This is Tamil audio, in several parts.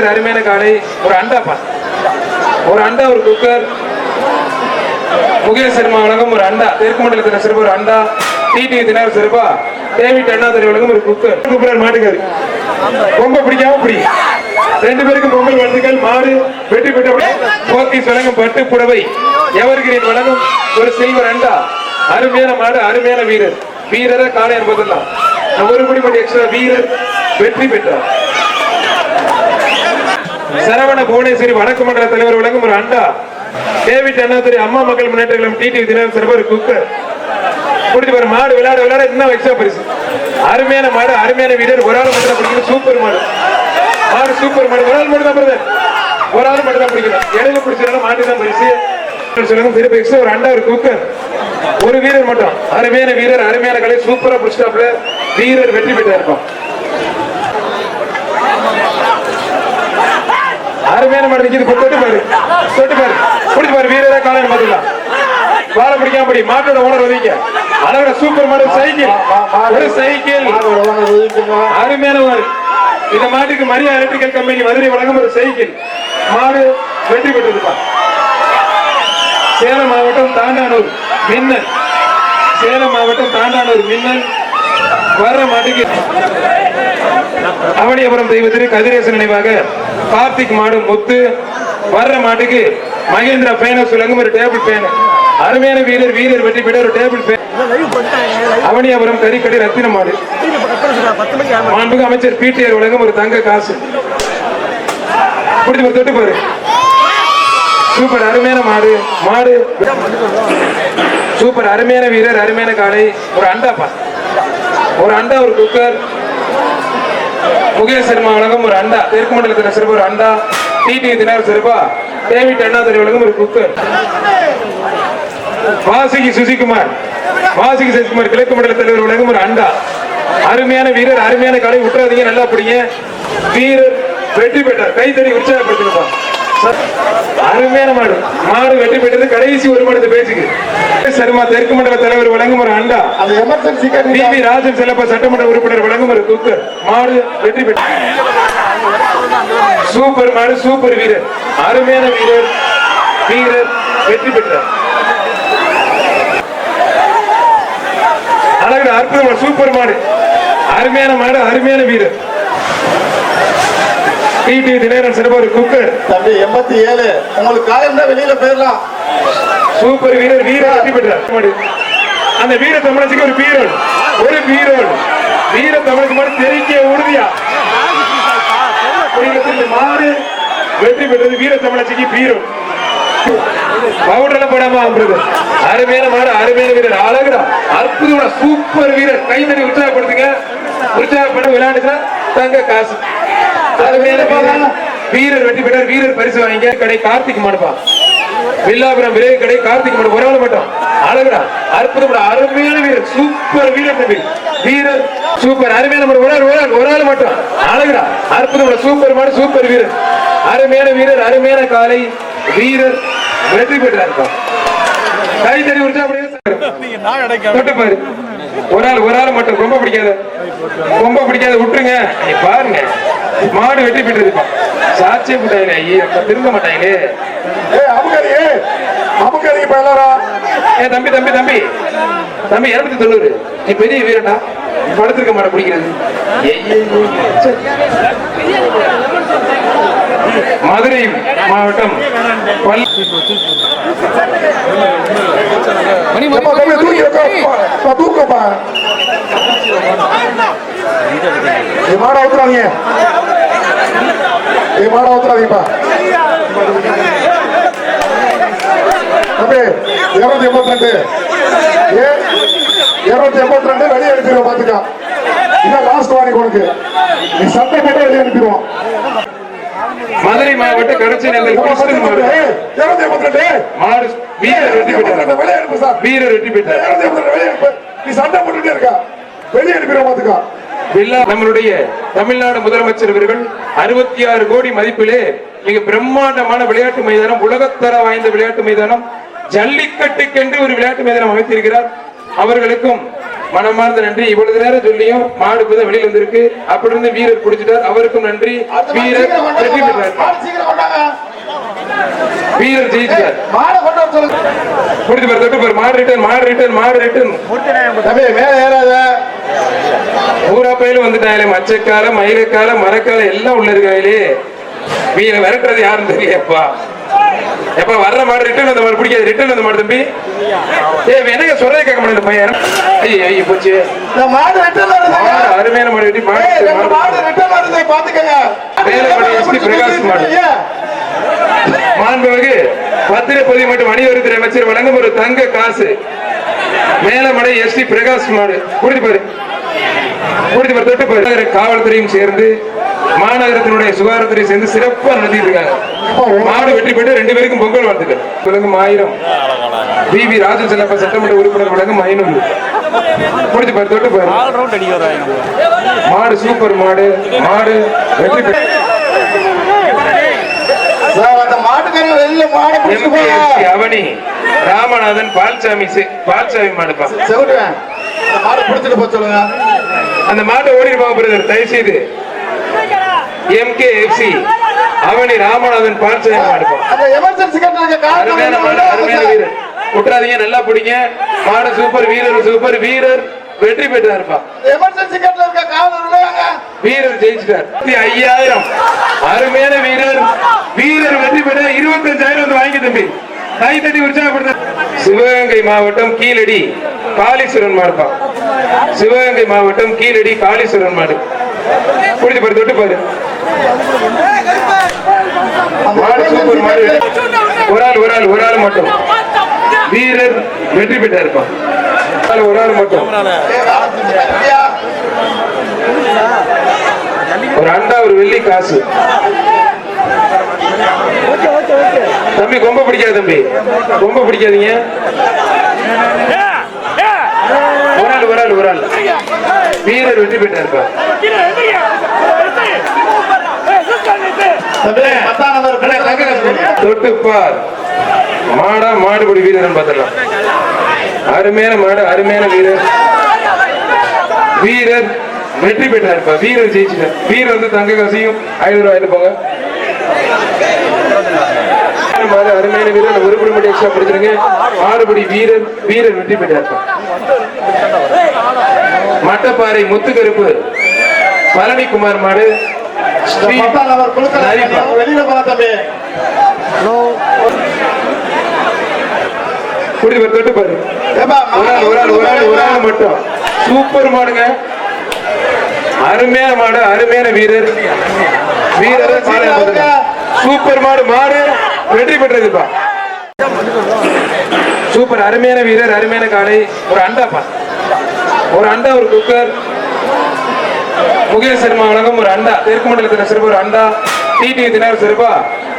சூப்பர் அருமையான காலை. ஒரு அண்டாப்பா ஒரு அண்டா ஒரு குக்கர். முகேஷ் சர்மா வழங்கும் ஒரு அண்டா. தெற்கு மண்டலத்தில் சிறப்பு ஒரு அண்டா. டிடிவி தினார் சிறப்பா. டேவிட் அண்ணாதுரை வழங்கும் ஒரு குக்கர். கூப்பிடர் மாட்டுக்காரு. ரொம்ப பிடிக்காம பிடி. ரெண்டு பேருக்கும் பொங்கல் வாழ்த்துக்கள். மாடு வெற்றி பெற்ற போக்கீஸ் வழங்கும் பட்டு புடவை. எவர்கிரீன் வழங்கும் ஒரு சில்வர் அண்டா. அருமையான மாடு அருமையான வீரர். வீரரை காலை என்பதெல்லாம். ஒரு படி மட்டும் எக்ஸ்ட்ரா வீரர். வெற்றி பெற்றார். சரவண புவனேஸ்வரி வடக்கு மண்டல தலைவர் விளங்கும் ஒரு அண்டா. டேவிட் அண்ணாதுரை அம்மா மக்கள் முன்னேற்ற கழகம் டிடி தினம் சிறப்பு குக்கர் குடிச்சு பாரு மாடு விளையாட விளையாட இன்னும் எக்ஸ்ட்ரா பரிசு? அருமையான மாடு அருமையான வீரர். ஒரு ஆள் மட்டும் தான் பிடிக்கணும் சூப்பர் மாடு. மாடு சூப்பர் மாடு. ஒரு ஆள் மட்டும் தான் பிரதர் ஒரு ஆள் மட்டும் தான் பிடிக்கணும் இடையில பிடிச்சதுனால மாட்டு தான் பரிசு. சொல்லுங்க எக்ஸ்ட்ரா ஒரு அண்டா ஒரு குக்கர் ஒரு வீரர் மட்டும். அருமையான வீரர் அருமையான கலை சூப்பரா பிடிச்சிட்டாப்ல வீரர் வெற்றி பெற்றா இருப்பான் அருமையான மாடு நிக்குது. தொட்டு பாரு. தொட்டு பாரு. பிடிச்சு பாரு. வீரரா காலையில் பாத்துக்கலாம் வாழ பிடிக்காம படி மாட்டோட ஓனர் ஒதுங்க. அழகா சூப்பர் மாடு சைக்கிள். ஒரு சைக்கிள். அருமையான மாடு இந்த மாட்டுக்கு மரியா எலக்ட்ரிக்கல் கம்பெனி மதுரை வழங்கும் ஒரு சைக்கிள். மாடு வெற்றி பெற்றிருப்பா. சேலம் மாவட்டம் தாண்டானூர் மின்னல். சேலம் மாவட்டம் தாண்டானூர் மின்னல். வர்ற மாட்டுக்கு அவனியபுரம் தெய்வத்திற்கு கதிரேசன் நினைவாக கார்த்திக் மாடு முத்து வர்ற மாட்டுக்கு மகேந்திரா பேனர் சுலங்கும் ஒரு டேபிள் பேன் அருமையான வீரர் வீரர் வெற்றி பெற்ற ஒரு டேபிள் பேன் அவனியாபுரம் கறிக்கடை ரத்தின மாடு. மாண்புக்கு அமைச்சர் பிடிஆர் உலகம் ஒரு தங்க காசு. பிடிச்சி ஒரு தொட்டு பாரு. சூப்பர் அருமையான மாடு மாடு. சூப்பர் அருமையான வீரர் அருமையான காலை ஒரு அண்டாப்பா ஒரு அண்டா ஒரு குக்கர். முகேஷ் சர்மா வழங்கும் ஒரு அண்டா தெற்கு மண்டலத்தில் சிறப்பு ஒரு அண்டா டிடி தினார் சிறப்பா டேவிட் அண்ணாதுரை வழங்கும் ஒரு குக்கர் வாசுகி சுசிகுமார் வாசுகி சுசிகுமார் கிழக்கு மண்டல தலைவர் வழங்கும் ஒரு அண்டா. அருமையான வீரர் அருமையான கலை விட்டுறாதீங்க நல்லா பிடிங்க. வீரர் வெற்றி பெற்றார். கைத்தறி உற்சாகப்படுத்திருப்பா அருமையான மாடு. மாடு வெற்றி பெற்றது கடைசி ஒரு மாடு சர்மா தெற்கு மண்டல தலைவர் வழங்கும் ஒரு அண்டா. Emergency T V Rajan Chellappa சட்டமன்ற உறுப்பினர் வழங்கும் ஒரு குக்கர் மாடு வெற்றி பெற்ற. சூப்பர் மாடு சூப்பர் வீரர். அருமையான வீரர் வீரர் வெற்றி பெற்றார். அழகு அற்புதமான சூப்பர் மாடு. அருமையான மாடு அருமையான வீரர். டிடி தினகரன் சிறப்பு ஒரு குக்கர் தம்பி எண்பத்தி ஏழு. உங்களுக்கு காயம் வெளியில போயிடலாம். சூப்பர் வீரர் வீரர் வெற்றி பெற்றார். அந்த வீர தமிழச்சிக்கு ஒரு வீரன் ஒரு வீரன் வீர தமிழுக்கு மட்டும் தெரிக்க உறுதியா. மாறு வெற்றி பெற்றது வீர தமிழச்சிக்கு வீரன் பவுடர்ல போடாம ஆம்புறது அருமையான மாடு அருமையான வீரர். அழகுடா. அற்புதமான சூப்பர் வீரர். கைத்தறி உற்சாகப்படுத்துங்க. உற்சாகப்பட விளையாடுச்சா தங்க காசு. அருமையான வீரர். வெற்றி பெற்றார். வீரர் பரிசு வாங்கிங்க கடை கார்த்திக் மாடுப்பா. வில்லாபுரம் விரைவு கடை கார்த்திக் மாடு ஒரு ஆள் மட்டும். அழகுடா அற்புதம் அருமையான வீரர் சூப்பர் வீரர் தம்பி. வீரர் சூப்பர் அருமையான ஒரு ஆள் ஒரு ஆள் ஒரு ஆள் மட்டும். அழகுடா அற்புதம் சூப்பர் மாடு சூப்பர் வீரர். அருமையான வீரர் அருமையான காலை வீரர். வெற்றி பெற்றார் கைத்தறி அப்படியே தொட்டு பாரு. ஒரு ஆள் ஒரு ஆள் மட்டும். ரொம்ப பிடிக்காத ரொம்ப பிடிக்காத விட்டுருங்க. நீ பாருங்க. மாடு வெற்றி பெற்றிருப்பான் சாட்சியம் போட்டாங்களே ஐயே திரும்ப மாட்டாங்களே இப்ப எல்லாரும் ஏ தம்பி தம்பி தம்பி. தம்பி இருநூத்தி தொண்ணூறு. நீ பெரிய வீரடா படுத்திருக்க மாட்ட பிடிக்கிறது மதுரை மாவட்டம் தூக்கப்பா மாட ஊத்துறாதீங்க ஏ மாட ஊத்துறாதீங்கப்பா தம்பி இருநூத்தி எண்பத்தி ரெண்டு இருநூத்தி எண்பத்தி ரெண்டு வெளியே அனுப்பிடுவோம் பாத்துக்கா இதான் லாஸ்ட் வாங்கி உனக்கு. நீ சட்டை போட்டு வெளியே அனுப்பிடுவோம். மதுரை மாவட்டம் கடைசி நகர் கிருஷ்ணன் மாடு பெற்றார். இருநூத்தி எண்பத்தி ரெண்டு வெளியே அனுப்பு. நீ சண்டை போட்டுட்டே இருக்கா? வெளியே அனுப்பிடுவோம் பாத்துக்கா நம்மளுடைய தமிழ்நாடு முதலமைச்சர் அவர்கள் அறுபத்தி ஆறு கோடி மதிப்பிலே மிக பிரம்மாண்டமான விளையாட்டு மைதானம் உலகத்தர வாய்ந்த விளையாட்டு மைதானம் ஜல்லிக்கட்டுக்கென்று ஒரு விளையாட்டு மைதானம் அமைத்திருக்கிறார். அவர்களுக்கும் மனமார்ந்த நன்றி. இவ்வளவு நேரம் சொல்லியும் மாடு இப்பதான் வெளியில வந்திருக்கு. அப்படி இருந்து வீரர் பிடிச்சிட்டார் அவருக்கும் நன்றி. வீரர் வெற்றி. பெற்றார். வீரர் ஜெயிச்சார். பாரு தொட்டு பாரு. மாடு ரிட்டர்ன் மாடு ரிட்டர்ன் மாடு ரிட்டர்ன் தம்பி மேல ஏறாத. பூரா பயிலும் வந்துட்டாங்களே மச்சக்கால மயிலக்கால மரக்கால எல்லாம் உள்ள இருக்காங்களே வீர விரட்டுறது யாருன்னு தெரியப்பா எப்ப வர்ற மாடு ரிட்டர்ன் அந்த மாடு பிடிக்காது. ரிட்டர்ன் அந்த மாடு தம்பி. ஏ எனக்கு சொல்றதே கேட்க மாட்டேன் பையன். ஐயோ ஐயோ போச்சு. மாடு ரிட்டர்ன் அருமையான மாடு வெட்டி மாடு. மாடு ரிட்டர்ன் வருது பாத்துக்கங்க வேலைப்படி எஸ் பி பிரகாஷ் மாடு. மாண்புமிகு பத்திரப்பதிவு மற்றும் வணிகவரித்துறை அமைச்சர் வழங்கும் ஒரு தங்க காசு. மேலமடை எஸ் டி பிரகாஷ் மாடு. குடித்து பாரு. பாரு தொட்டு காவல்துறையும் சேர்ந்து மாநகரத்தினுடைய சுகாதாரத்துறை சேர்ந்து சிறப்பா நடத்திட்டு இருக்காங்க மாடு வெற்றி பெற்று ரெண்டு பேருக்கும் பொங்கல் வாழ்த்துக்கள். விளங்கும் ஆயிரம். We we. ராஜன் செல்லப்ப சட்டமன்ற உறுப்பினர் வழங்கும் ஐநூறு. குடித்து பாரு தொட்டு பாரு. மாடு சூப்பர் மாடு. மாடு வெற்றி பெற்று. அவனி ராமநாதன் பால்சாமி பால்சாமி மாடுப்பா. மாடை பிடிச்சிட்டு போக சொல்லுங்க. அந்த மாட்டை ஓடி இருப்பாங்க பிரதர் தயவு செய்து எம்கே எஃப்சி அவனி ராமநாதன் அருமையான வீரர். விட்டுறாதீங்க நல்லா பிடிங்க. மாடு சூப்பர் வீரர் சூப்பர் வீரர். வெற்றி காவலர் விளையாங்க வீரர் ஜெயிச்சிட்டார். ஐயாயிரம். அருமையான வீரர். வீரர் வெற்றி பெற்ற இருபத்தஞ்சாயிரம் வந்து வாங்கி தம்பி. கை தட்டி உற்சாகப்படுத்த. சிவகங்கை மாவட்டம் கீழடி காளீஸ்வரன் மாடுப்பா. சிவகங்கை மாவட்டம் கீழடி காளீஸ்வரன் மாடு. புரிஞ்சு பாரு தொட்டு பாரு. மாடு சூப்பர் மாடு. ஒரு ஆள் ஒரு ஆள் ஒரு ஆள் மட்டும். வீரர் வெற்றி பெற்றா இருப்பான் ஆள், ஒரு ஆள் மட்டும். ஒரு அண்டா ஒரு வெள்ளி காசு தம்பி கொம்ப பிடிக்காது தம்பி. கொம்ப பிடிக்காதீங்க. ஒரு ஆள் ஒரு ஆள் ஒரு ஆள். வீரர் வெற்றி பெற்றாருப்பா பத்தாம் நம்பர் அண்ணா, தங்க காசு கொடுங்க. தொட்டு பார். மாடா மாடுபடி வீரன் பார்த்துடலாம். அருமையான மாடு அருமையான வீரர். வீரர் வெற்றி பெற்றாருப்பா வீரர் ஜெயிச்சிட்டார். வீரர் வந்து தங்க காசையும் ஐநூறு ரூபாய் போங்க மாடு அருமையான வீரர் ஒரு குடி மட்டும் எக்ஸ்ட்ரா பிடிச்சிருங்க மாடுபடி வீரர் வீரர் வெற்றி பெற்றாருப்பா மட்டப்பாறை முத்துக்கருப்பு பழனிக்குமார் மாடு ஸ்ரீ பத்தாம் நம்பர் குழுக்கள் நரிப்பா. வெளியில போன தம்பி குடி பாரு தொட்டு பாரு. ஏப்பா, ஒரு ஆள் ஒரு ஆள் ஒரு ஆள் ஒரு ஆள் மட்டும். சூப்பர் மாடுங்க. அருமையான மாடு அருமையான வீரர். வீரர். சூப்பர் மாடு மாடு. வெற்றி பெற்றதுப்பா சூப்பர். அருமையான வீரர் அருமையான காலை ஒரு அண்டாப்பா ஒரு அண்டா ஒரு குக்கர். முகேஷ் சர்மா உலகம் ஒரு அண்டா. தெற்கு மண்டலத்தின சிறப்பு ஒரு அண்டா. டிடி தினார் சிறப்பா.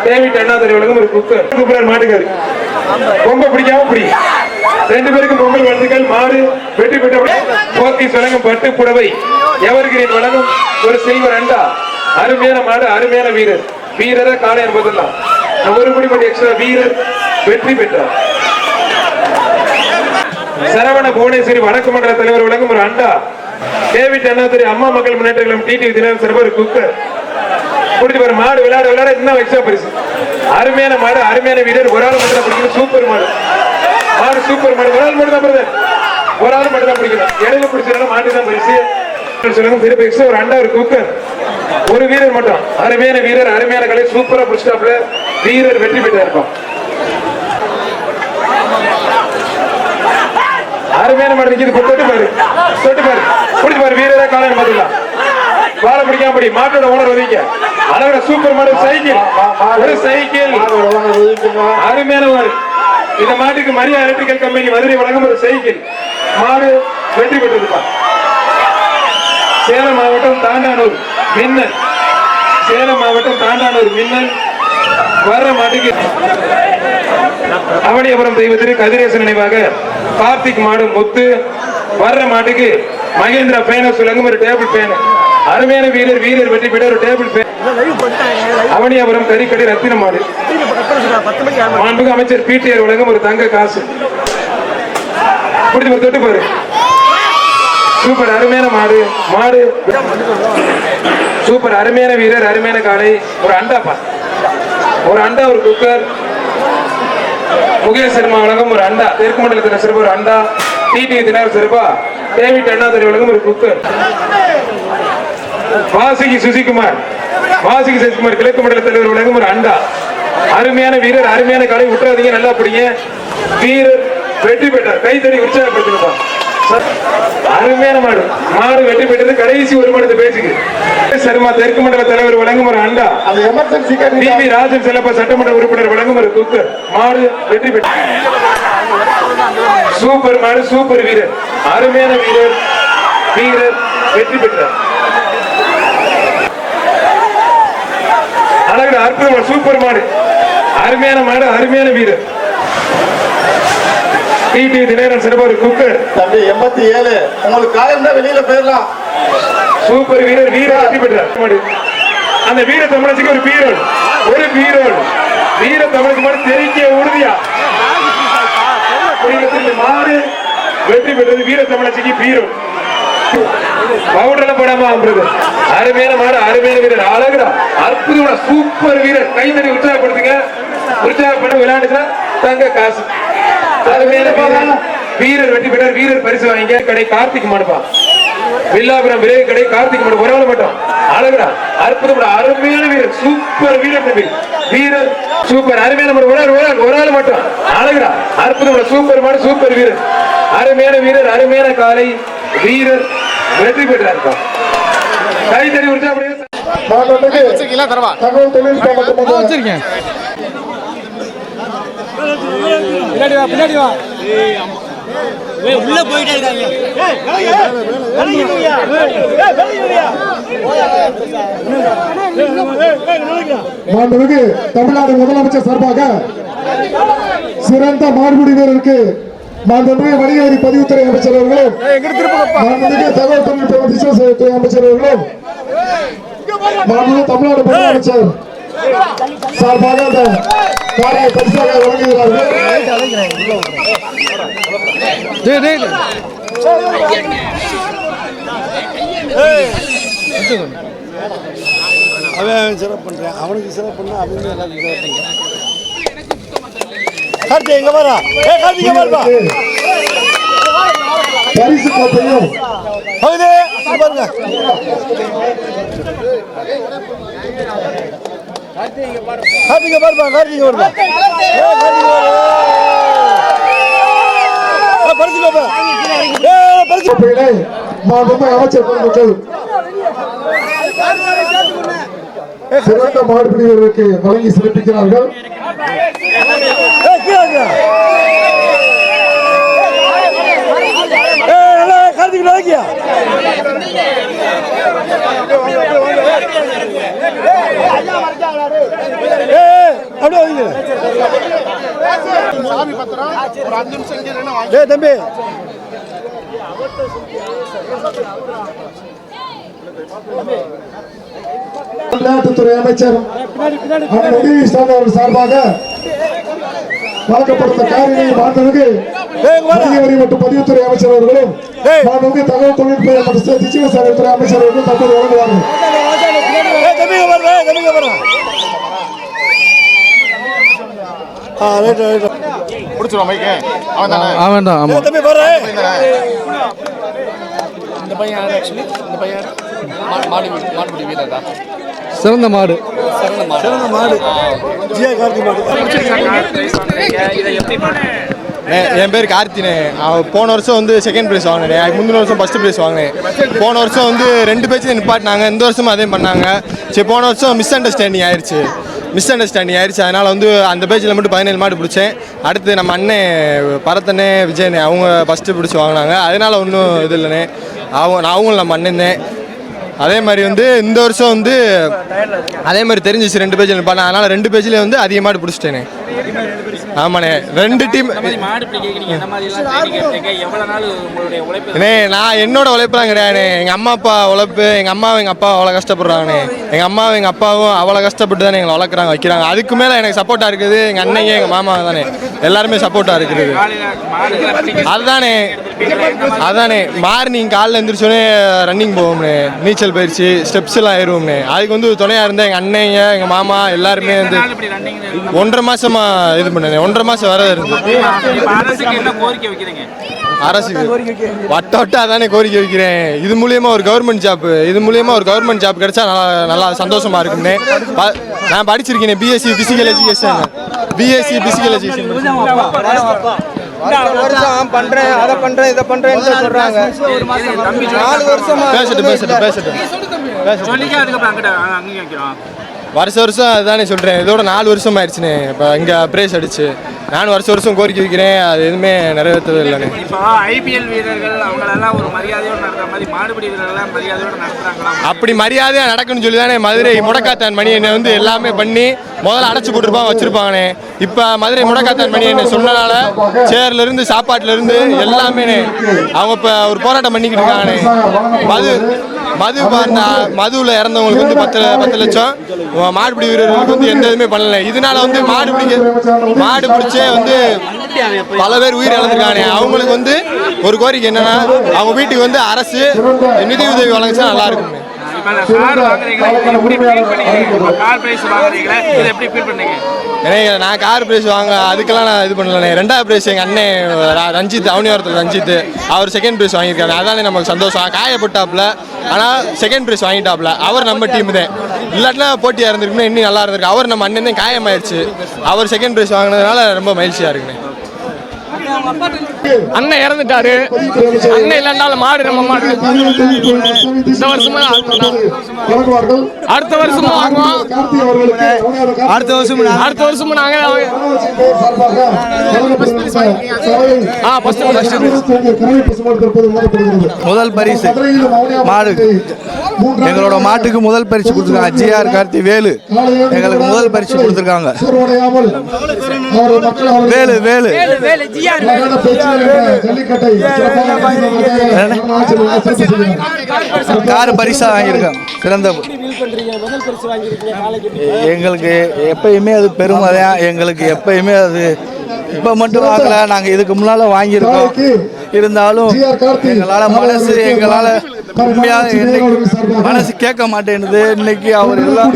டேவிட் அண்ணாதுரை உலகம் ஒரு குக்கர். சூப்பர் மாட்டுக்காரு. ரொம்ப பிடிக்காம பிடி. ரெண்டு பேருக்கும் பொங்கல் வாழ்த்துக்கள் மாடு வெற்றி பெற்ற போத்தீஸ் வழங்கும் பட்டு புடவை. எவர்கிரீன் வழங்கும் ஒரு சில்வர் அண்டா. அருமையான மாடு அருமையான வீரர். வீரரை காலை என்பதெல்லாம். ஒரு குடி எக்ஸ்ட்ரா வீரர் வெற்றி பெற்றார். சரவண புவனேஸ்வரி வடக்கு மண்டல தலைவர் விளங்கும் ஒரு அண்டா டேவிட் அண்ணாதுரை அம்மா மக்கள் முன்னேற்ற கழகம் டிடிவி தினம் சிறப்பு குக்கர் குடிச்சு பாரு மாடு விளையாட விளையாட இன்னும் எக்ஸ்ட்ரா பரிசு. அருமையான மாடு அருமையான வீரர். ஒரு ஆள் மட்டும் தான் பிடிக்கணும் சூப்பர் மாடு. மாடு சூப்பர் மாடு. ஒரு ஆள் மட்டும் தான் பிரதர் ஒரு ஆள் மட்டும் தான் பிடிக்கணும். இடையில பிடிச்சதுனால மாட்டு தான் பரிசு சொல்லுங்க திருப்பி எக்ஸ்ட்ரா ஒரு அண்டா ஒரு குக்கர் ஒரு வீரர் மட்டும். அருமையான வீரர் அருமையான கலை சூப்பரா பிடிச்சிட்டாப்ல வீரர் வெற்றி பெற்றா இருப்பான் அருமையான மாடு நிக்குது. தொட்டு பாரு. தொட்டு பாரு. பிடிச்சு பாரு. வீரரா காலையில பாத்துக்கலாம் வாழை பிடிக்காம படி மாட்டோட ஓனர் ஒதுங்க அழகா சூப்பர் மாடு சைக்கிள். ஒரு சைக்கிள். அருமையான மாடு. இந்த மாட்டுக்கு மரியா எலக்ட்ரிக்கல் கம்பெனி மதுரை வழங்கும் ஒரு சைக்கிள். மாடு வெற்றி பெற்றிருப்பா சேலம் மாவட்டம் தாண்டானூர் மின்னல். சேலம் மாவட்டம் தாண்டானூர் மின்னல். வர்ற மாட்டுக்கு அவனியபுரம் தெய்வத்திற்கு கதிரேசன் நினைவாக கார்த்திக் மாடு முத்து வர்ற மாட்டுக்கு மகேந்திரா பேன சொல்லுங்க ஒரு டேபிள் பேனு அருமையான வீரர் வீரர் வெற்றி பெற்ற ஒரு டேபிள் பேன் அவனியாபுரம் கறிக்கடை ரத்தின மாடு. மாண்புக்கு அமைச்சர் பிடிஆர் உலகம் ஒரு தங்க காசு. பிடிச்சி ஒரு தொட்டு பாரு. சூப்பர் அருமையான மாடு மாடு. சூப்பர் அருமையான வீரர் அருமையான காளை. ஒரு அண்டாப்பா. ஒரு அண்டா ஒரு குக்கர். முகேஷ் சர்மா வழங்கும் ஒரு அண்டா. தெற்கு மண்டலத்தில் சிறப்பு ஒரு அண்டா. டிடி தினர் சிறப்பா. டேவிட் அண்ணாதுரை வழங்கும் ஒரு குக்கர். வாசுகி சுசிகுமார். வாசுகி சசிகுமார் கிழக்கு மண்டல தலைவர் வழங்கும் ஒரு அண்டா. அருமையான வீரர் அருமையான கலை. விட்டுறாதீங்க நல்லா பிடிங்க. வீரர் வெற்றி பெற்றார். கைத்தறி உற்சாகப்படுத்துங்கப்பா சார், அருமையான மாடு. மாடு வெற்றி பெற்றது கடைசி ஒரு மணி பேச்சுக்கு. சர்மா தெற்கு மண்டல தலைவர் வழங்கும் ஒரு அண்டா அந்த எமர்ஜென்சி ராஜன் செல்லப்பா சட்டமன்ற உறுப்பினர் வழங்கும் ஒரு குக்கர் மாடு வெற்றி பெற்று சூப்பர் மாடு சூப்பர் வீரர். அருமையான வீரர் வீரர் வெற்றி பெற்றார். அழகு அற்புதமான சூப்பர் மாடு. அருமையான மாடு அருமையான வீரர். டி டி தினகரன் சிறப்பு ஒரு குக்கர் தம்பி எண்பத்தி ஏழு. உங்களுக்கு காயம் தான் வெளியில போயிடலாம். சூப்பர் வீரர் வீர வெற்றி பெற்றார். அந்த வீர தமிழச்சிக்கு ஒரு வீரன் ஒரு வீரன் வீர தமிழச்சி மாடு தெரிக்க உறுதியா. வெற்றி பெற்றது வீர தமிழச்சிக்கு வீரன் பவுடர்ல போடாம அம்புறது அருமையான மாடு அருமையான வீரர். அழகுடா. அற்புதமான சூப்பர் வீரர். கை தண்ணி உற்சாகப்படுத்துங்க. உற்சாகப்பட விளையாண்டுச்சுன்னா தங்க காசு. அருமையான வீரர் வீரர் வெற்றி பெற்றார். வீரர் பரிசு வாங்கிங்க கடை கார்த்திக் மாடுப்பா வில்லாபுரம் விரைவு கடை கார்த்திக் மாடு. ஒரு ஆள் மட்டும். அழகுடா. அற்புதமான அருமையான வீரர். சூப்பர் வீரர் தம்பி வீரர் சூப்பர். அருமையான மாடு. ஒரு ஆள் ஒரு ஆள் ஒரு ஆள் மட்டும். அழகுடா. அற்புதமான சூப்பர் மாடு சூப்பர் வீரர். அருமையான வீரர் அருமையான காலை. வீரர் வெற்றி பெற்றார் கைத்தறி உற்சாகப்படுங்க மாண்புமிகு தகவல் தொழில்நுட்ப மற்றும் வச்சிருக்கேன். பின்னாடி வா பின்னாடி வா. உள்ள போயிட்டே இருக்காங்க தமிழ்நாடு முதலமைச்சர் சார்பாக சிறந்த மாடுபிடி வீரருக்கு மாண்புமிகு வணிக வரி பதிவுத்துறை அமைச்சர் அவர்களும் மாண்புமிகு தகவல் தொழில்நுட்ப அமைச்சர் அவர்களும் மாண்புமிகு தமிழ்நாடு முதலமைச்சர் சார்பாக அந்த காரியை பரிசாக வழங்குகிறார்கள் அவன் சிறப்பு பண்றேன் அவனுக்கு சிறப்பு பண்ணா அவங்க எல்லாருக்கும் சிறப்பு கார்த்தி எங்க வரா ஏ கார்த்தி பரிசு கோப்பையும் பாருங்க. கார்த்திகை பாருப்பா கார்த்திகை வருப்பா. ஏ கார்த்திகை வரு ஏ, பரிசு பாப்பா. ஏ பரிசு கோப்பையினை மாண்புமிகு அமைச்சர் பெருமக்கள் சிறந்த மாடுபிடி வீரருக்கு வழங்கி சிறப்பிக்கிறார்கள் ஏ கீழே இருங்க. ஏ நல்லா கார்த்திகை நாளைக்கியா ஏ அப்படியே வைங்க ஏ தம்பி விளையாட்டுத்துறை அமைச்சர் அவர்கள் சார்பாக வழங்கப்படுத்த காரியை மாண்புமிகு வரி மற்றும் பதிவுத்துறை அமைச்சர் அவர்களும் மாண்புமிகு தகவல் தொழில்நுட்ப மற்றும் அமைச்சர் அவர்களும் தற்போது வழங்குவார்கள் ஆ ரைட் ரைட் பிடிச்சிருவான் மைக்கு அவன் தானே? அவன் தான் ஆமா. ஏய் தம்பி பாரு இந்த பையன் யார் ஆக்சுவலி இந்த பையன் மாடு மாடுபிடி வீரர்? தான் சிறந்த மாடு. சிறந்த மாடு. சிறந்த மாடு. ஜியா கார்த்தி மாடு. என் பேர் கார்த்தினே. அவன் போன வருஷம் வந்து செகண்ட் ப்ரைஸ் வாங்கினேன். முந்தின வருஷம் ஃபர்ஸ்ட் ப்ரைஸ் வாங்கினேன். போன வருஷம் வந்து ரெண்டு பேச்சு நிப்பாட்டினாங்க. இந்த வருஷமும் அதே பண்ணாங்க. சரி போன வருஷம் மிஸ் அண்டர்ஸ்டாண்டிங் ஆயிடுச்சு மிஸ் அண்டர்ஸ்டாண்டிங் ஆயிடுச்சு அதனால் வந்து அந்த பேஜில் மட்டும் பதினேழு மாடு பிடிச்சேன். அடுத்து நம்ம அண்ணன் பரத்தனே விஜயனே அவங்க ஃபஸ்ட்டு பிடிச்சி வாங்கினாங்க. அதனால் ஒன்றும் இது இல்லைண்ணே அவங்க நான் அவங்களும் நம்ம அண்ணன்னே அதே மாதிரி வந்து இந்த வருஷம் வந்து அதே மாதிரி தெரிஞ்சிச்சு ரெண்டு பேஜில் நிப்பாட்டினா அதனால் ரெண்டு பேஜ்லேயே வந்து அதிகமாக பிடிச்சிட்டேனே. ஆமாண்ணே. ரெண்டு டீம் இந்த மாதிரி மாடு பிடிக்கிறீங்க நீங்க இந்த மாதிரி எல்லாம் ட்ரைனிங் எடுத்துக்க எவ்வளவு நாள் உங்களுடைய உழைப்பு? அண்ணே நான் என்னோட உழைப்புலாம் கிடையாதுண்ணே. எங்கள் அம்மா அப்பா உழைப்பு எங்கள் அம்மாவும் எங்கள் அப்பா அவ்வளோ கஷ்டப்படுறாங்கண்ணே. எங்கள் அம்மாவும் எங்கள் அப்பாவும் அவ்வளோ கஷ்டப்பட்டு தானே எங்களை வளர்க்குறாங்க வைக்கிறாங்க. அதுக்கு மேலே எனக்கு சப்போர்ட்டாக இருக்குது. எங்கள் அண்ணங்க எங்கள் மாமா தானே. எல்லாருமே சப்போர்ட்டாக இருக்குது. அதுதானே. அதானே மார்னிங் காலைல எழுந்திரிச்சோடனே ரன்னிங் போவோம்ண்ணே. நீச்சல் பயிற்சி ஸ்டெப்ஸ் எல்லாம் ஏறுவோம்ண்ணே. அதுக்கு வந்து துணையாக இருந்த எங்கள் அண்ணங்க எங்கள் மாமா எல்லாருமே வந்து ஒன்றரை மாசமா இது பண்ணேன் ஒன்றரை மாசம் வர இருந்து இப்ப அரசுக்கு என்ன கோரிக்கை வைக்கிறீங்க? அரசுக்கு வட்ட வட்ட அதானே கோரிக்கை வைக்கிறேன். இது மூலியமா ஒரு கவர்மெண்ட் ஜாப் இது மூலியமா ஒரு கவர்மெண்ட் ஜாப் கிடைச்சா நல்லா நல்லா சந்தோஷமா இருக்கும்னே. ப- நான் படிச்சிருக்கேன் BSc physical education BSc physical education வருஷம் பண்றேன் அதை பண்றேன் இதை பண்றேன்னு சொல்றாங்க. நாலு வருஷமா பேசட்டும் பேசட்டும் பேசட்டும். சொல்லிக்க அதுக்கப்புறம் அங்கிட்ட அங்கேயும் வைக்கிறோம் வருஷ வருஷம் அதுதானே சொல்கிறேன் இதோட நாலு வருஷம் ஆயிடுச்சுண்ணே இப்போ இங்கே பிரேஸ் அடிச்சு. நானும் வருஷம் வருஷம் கோரிக்கை வைக்கிறேன். அது எதுவுமே நிறைவேற்றவே இல்லைண்ணே. இப்போ ஐபிஎல் வீரர்கள் அவங்களெல்லாம் ஒரு மரியாதையோடு நடத்துற மாதிரி மாடுபிடி வீரர்கள்லாம் மரியாதையோடு நடத்துறாங்களா? அப்படி மரியாதையாக நடக்கும்னு சொல்லி தானே மதுரை முடக்காத்தான் மணி என்னை வந்து எல்லாமே பண்ணி முதல்ல அடைச்சி போட்டுருப்பாங்க வச்சிருப்பாங்கண்ணே. இப்போ மதுரை முடக்காத்தான் மணி என்ன சொன்னனால சேர்ல இருந்து சாப்பாட்டுல இருந்து எல்லாமே அவங்க இப்போ ஒரு போராட்டம் பண்ணிக்கிட்டு இருக்காங்கண்ணே. மது மது பாருந்தா மதுவில் இறந்தவங்களுக்கு வந்து பத்து பத்து லட்சம். மாடுபிடி வீரர்களுக்கு வந்து எந்த இதுவுமே பண்ணல. இதனால வந்து மாடு பிடிக்க மாடு பிடிச்சே வந்து பல பேர் உயிர் இழந்திருக்காங்க அவங்களுக்கு வந்து ஒரு கோரிக்கை என்னன்னா அவங்க வீட்டுக்கு வந்து அரசு நிதி உதவி வழங்கிச்சா நல்லா இருக்குமே நான் கார் பிரைஸ் வாங்க அதுக்கெல்லாம் நான் இது பண்ணலண்ணே ரெண்டாவது பிரைஸ் எங்கள் அண்ணன் ரஞ்சித் அவனியோரத்தில் ரஞ்சித் அவர் செகண்ட் பிரைஸ் வாங்கியிருக்காரு. அதானே நமக்கு சந்தோஷம். காயப்பட்டாப்புல ஆனால் செகண்ட் பிரைஸ் வாங்கிட்டாப்புல. அவர் நம்ம டீம் தான். இல்லாட்டினா போட்டியாக இருந்திருக்குன்னா இன்னும் நல்லா இருந்திருக்கு. அவர் நம்ம அண்ணன் தான் காயமாயிருச்சு. அவர் செகண்ட் பிரைஸ் வாங்கினதுனால ரொம்ப மகிழ்ச்சியாக இருக்குண்ணே. அண்ணன் இறந்துட்டாரு. அண்ணன் இல்லைன்னாலும் மாடு நம்ம மாடு. இந்த வருஷமா அடுத்த வருஷமும் வாங்குவோம் அடுத்த வருஷம் அடுத்த வருஷமும் நாங்க முதல் பரிசு. மாடு. எங்களோட மாட்டுக்கு முதல் பரிசு கொடுத்துருக்காங்க. ஜிஆர் கார்த்தி வேலு. எங்களுக்கு முதல் பரிசு கொடுத்துருக்காங்க. வேலு வேலு. கார் பரிசா வாங்கியிருக்கோம் சிறந்த எங்களுக்கு எப்பயுமே அது பெருமை தான் எங்களுக்கு எப்பயுமே அது இப்போ மட்டும் வாங்கல நாங்கள் இதுக்கு முன்னால வாங்கியிருக்கோம். இருந்தாலும் எங்களால் மனசு எங்களால் உண்மையாக என்னைக்கு மனசு கேட்க மாட்டேன்னுது. இன்னைக்கு அவர் எல்லாம்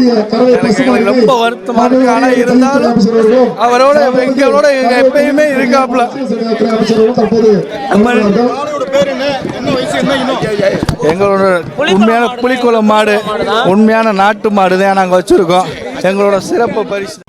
எனக்கு ரொம்ப வருத்தமாக இருக்கு. ஆனால் இருந்தாலும் அவரோட எங்களோட எங்க எப்பயுமே இருக்காப்புல. எங்களோட உண்மையான புலிக்குளம் மாடு. உண்மையான நாட்டு மாடு தான் நாங்கள் வச்சுருக்கோம். எங்களோட சிறப்பு பரிசு.